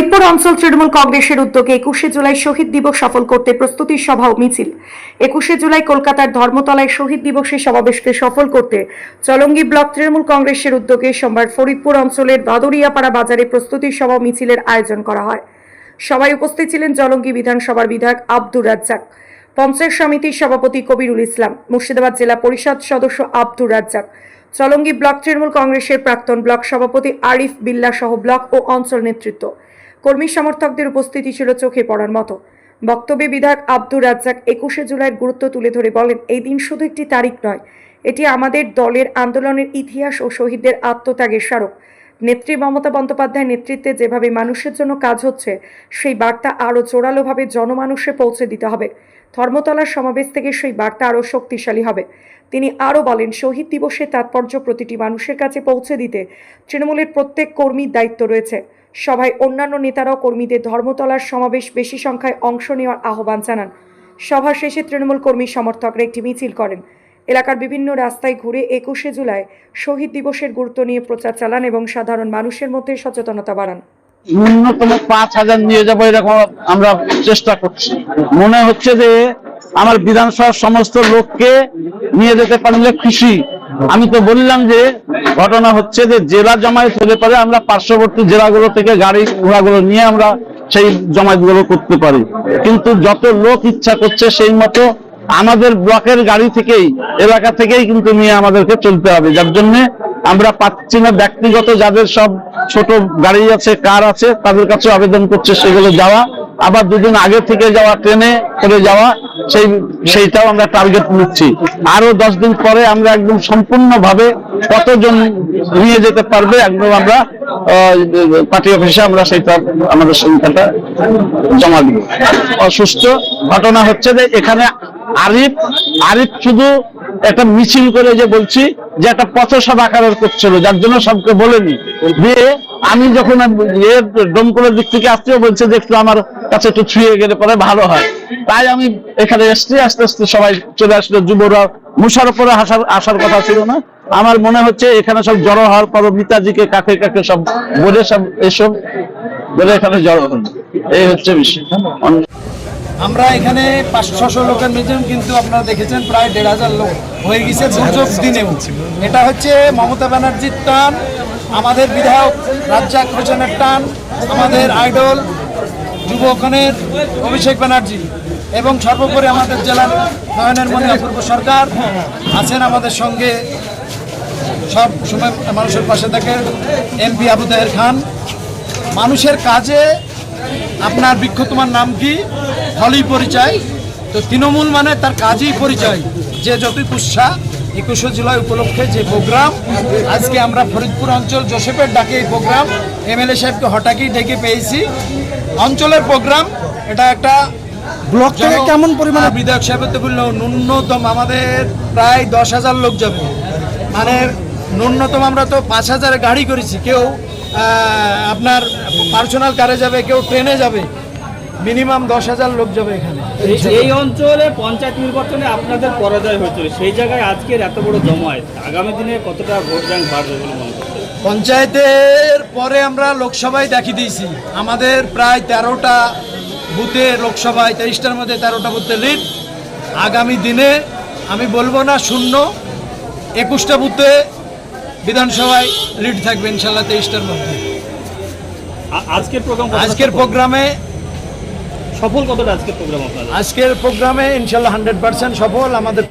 ফরিদপুর অঞ্চল তৃণমূল কংগ্রেসের উদ্যোগে একুশে জুলাই শহীদ দিবস সফল করতে প্রস্তুতি সভা ও মিছিল। একুশে জুলাই কলকাতার ধর্মতলায় শহীদ দিবসের সমাবেশকে সফল করতে চলঙ্গি ব্লক তৃণমূল কংগ্রেসের উদ্যোগে সোমবার ফরিদপুর অঞ্চলের বাদরিয়াপাড়া বাজারে প্রস্তুতি সভা মিছিলের আয়োজন করা হয়। সবাই উপস্থিত ছিলেন জলঙ্গি বিধানসভার বিধায়ক আব্দুর রাজ্জাক, পঞ্চায়েত সমিতির সভাপতি কবিরুল ইসলাম, মুর্শিদাবাদ জেলা পরিষদ সদস্য আব্দুর রাজ্জাক, চলঙ্গি ব্লক তৃণমূল কংগ্রেসের প্রাক্তন ব্লক সভাপতি আরিফ বিল্লা সহ ব্লক ও অঞ্চল নেতৃত্ব। কর্মী সমর্থকদের উপস্থিতি ছিল চোখে পড়ার মতো। বক্তব্যে বিধায়ক আব্দুর রাজ্জাক একুশে জুলাইয়ের গুরুত্ব তুলে ধরে বলেন, এই দিন শুধু একটি তারিখ নয়, এটি আমাদের দলের আন্দোলনের ইতিহাস ও শহীদদের আত্মত্যাগের স্মারক। নেত্রী মমতা বন্দ্যোপাধ্যায়ের নেতৃত্বে যেভাবে মানুষের জন্য কাজ হচ্ছে, সেই বার্তা আরও জোরালোভাবে জনমানুষে পৌঁছে দিতে হবে। ধর্মতলার সমাবেশ থেকে সেই বার্তা আরও শক্তিশালী হবে। তিনি আরও বলেন, শহীদ দিবসের তাৎপর্য প্রতিটি মানুষের কাছে পৌঁছে দিতে তৃণমূলের প্রত্যেক কর্মীর দায়িত্ব রয়েছে। সভায় অন্যান্য নেতারাও কর্মীদের ধর্মতলার সমাবেশ বেশি সংখ্যায় অংশ নেওয়ার আহ্বান জানান। সভা শেষে তৃণমূল কর্মী সমর্থকরা একটি মিছিল করেন। এলাকার বিভিন্ন রাস্তায় ঘুরে একুশে জুলাই শহীদ দিবসের গুরুত্ব নিয়ে প্রচার চালান এবং সাধারণ মানুষের মধ্যে সচেতনতা বাড়ান। ন্যূনতম পাঁচ হাজার নিয়ে যাব এরকম আমরা চেষ্টা করছি। মনে হচ্ছে যে আমার বিধানসভার সমস্ত লোককে নিয়ে যেতে পারলে খুশি। আমি তো বললাম যে ঘটনা হচ্ছে যে জেলা জমায়েত হলে পরে আমরা পার্শ্ববর্তী জেলাগুলো থেকে গাড়ি ঘোড়াগুলো নিয়ে আমরা সেই জমায়েতগুলো করতে পারি। কিন্তু যত লোক ইচ্ছা করছে সেই মতো আমাদের ব্লকের গাড়ি থেকেই, এলাকা থেকেই কিন্তু নিয়ে আমাদেরকে চলতে হবে। যার জন্য আমরা পাচ্ছি না ব্যক্তিগত যাদের সব ছোট গাড়ি আছে, কার আছে, তাদের কাছে আবেদন করছে সেগুলো যাওয়া। আবার দুদিন আগে থেকে যাওয়া ট্রেনে করে যাওয়া, সেই, সেইটাও আমরা টার্গেট নিচ্ছি। আরও দশ দিন পরে আমরা একদম সম্পূর্ণভাবে কতজন নিয়ে যেতে পারবে একদম আমরা পার্টি অফিসে আমরা সেইটা, আমাদের সংখ্যাটা জমা দিব। অসুস্থ ঘটনা হচ্ছে যে এখানে আরিফ আরিফ শুধু একটা মিছিল করে যে বলছি যে একটা পথসভ আকারের করছিল, যার জন্য সবকে বলেনি। দিয়ে আমি যখন ডোমকুলের দিক থেকে আসতেও বলছে যে একটু আমার কাছে একটু ছুঁয়ে গেলে পরে ভালো হয়। তাই আমি এখানে এসছি, আস্তে আস্তে সবাই চলে আসলো। যুবরা মুসার উপরে আসার আসার কথা ছিল না। আমার মনে হচ্ছে এখানে সব জড়ো হওয়ার পর মিতাজিকে কাকে কাকে সব বলে সব এসব বলে এখানে জড়ো হল। এই হচ্ছে বিষয়। আমরা এখানে পাঁচশো ছশো লোকের মিউজিয়াম কিন্তু আপনারা দেখেছেন প্রায় দেড় হাজার লোক হয়ে গেছে দুর্যোগ দিনেও। এটা হচ্ছে মমতা ব্যানার্জির টান, আমাদের বিধায়ক রাজ্জাক হোসেনের টান, আমাদের আইডল যুবকনের অভিষেক ব্যানার্জি এবং সর্বোপরি আমাদের জেলার নয়নের মনে অপূর্ব সরকার আছেন আমাদের সঙ্গে সব সময় মানুষের পাশে থাকে এমপি আবু তাহের খান। মানুষের কাজে আপনার বৃক্ষ তোমার নাম কি? ফলই পরিচয়। তো তৃণমূল মানে তার কাজই পরিচয়। যে যতই উৎসাহ একুশে জুলাই উপলক্ষে যে প্রোগ্রাম আজকে আমরা ফরিদপুর অঞ্চল জোসেফের ডাকে এই প্রোগ্রাম এমএলএ সাহেবকে হঠাৎই ডেকে পেয়েছি। অঞ্চলের প্রোগ্রাম এটা একটা ব্লক থেকে কেমন পরিমাণে বিধায়ক সাহেবের তো বলল ন্যূনতম আমাদের প্রায় দশ হাজার লোক যাবে। মানে ন্যূনতম আমরা তো পাঁচ হাজার গাড়ি করেছি। কেউ আপনার পার্সোনাল কারে যাবে কেউ ট্রেনে যাবে। মিনিমাম দশ হাজার লোক যাবে এখানে। এই- অঞ্চলে পঞ্চায়েত নির্বাচনে আপনাদের পরাজয় হয়েছিল। সেই জায়গায় আজকের এত বড় জমায়েত আগামী দিনে কতটা ভোট ব্যাংক বাড়বে বলে মনে পঞ্চায়েতের পরে আমরা লোকসভায় দেখিয়ে দিয়েছি। আমাদের প্রায় তেরোটা বুথে লোকসভায় তেইশটার মধ্যে তেরোটা বুথে লিড। আগামী দিনে আমি বলব না শূন্য একুশটা বুথে বিধানসভায় লিড থাকবে ইনশাল্লাহ তেইশটার মধ্যে। আজকের প্রোগ্রাম আজকের প্রোগ্রামে সফল কতটা আজকের প্রোগ্রাম আপনার আজকের প্রোগ্রামে ইনশাল্লাহ হান্ড্রেড পার্সেন্ট সফল। আমাদের